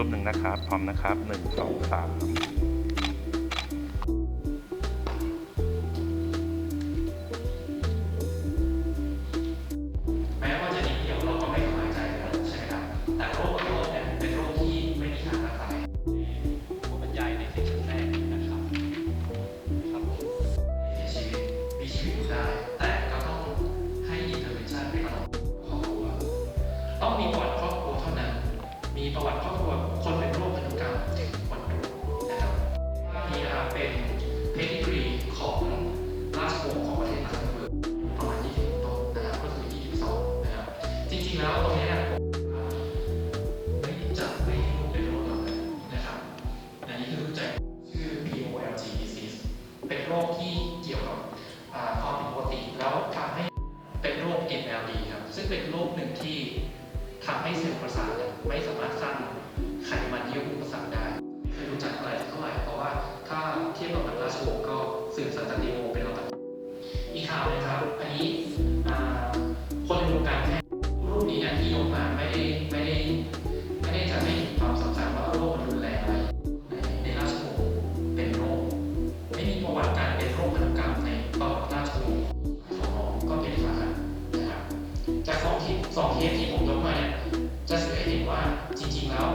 รูปหนึ่งนะครับ พร้อมนะครับหนึ่งสองสาม ริงๆแล้วตรงนี้ไม่จับไม่ให้เป็นโรคหลักนะครับอันนี้คือใจชื่อ POGDC เป็นโรคที่เกี่ยวกับความปกติแล้วทำให้เป็นโรค NLD ครับซึ่งเป็นโรคหนึ่งที่ทำให้เซลล์ประสาทไม่สามารถสร้างไขมันที่อยู่บนประสาทได้ เที่ยกมาไม่ได้ไม่ได้ไม่ได้จะให้ความสำคัญว่าโรคมันรุนแรงอะไรในราชวงศ์เป็นโรค ไม่มีประวัติการเป็นโรคพันธุกรรมในประวัติราชวงศ์ของก็เป็นสาหัสนะครับจากสองเคสสองเคสที่ผมยกมาเนี่ยจะแสดงเห็นว่าจริงๆแล้ว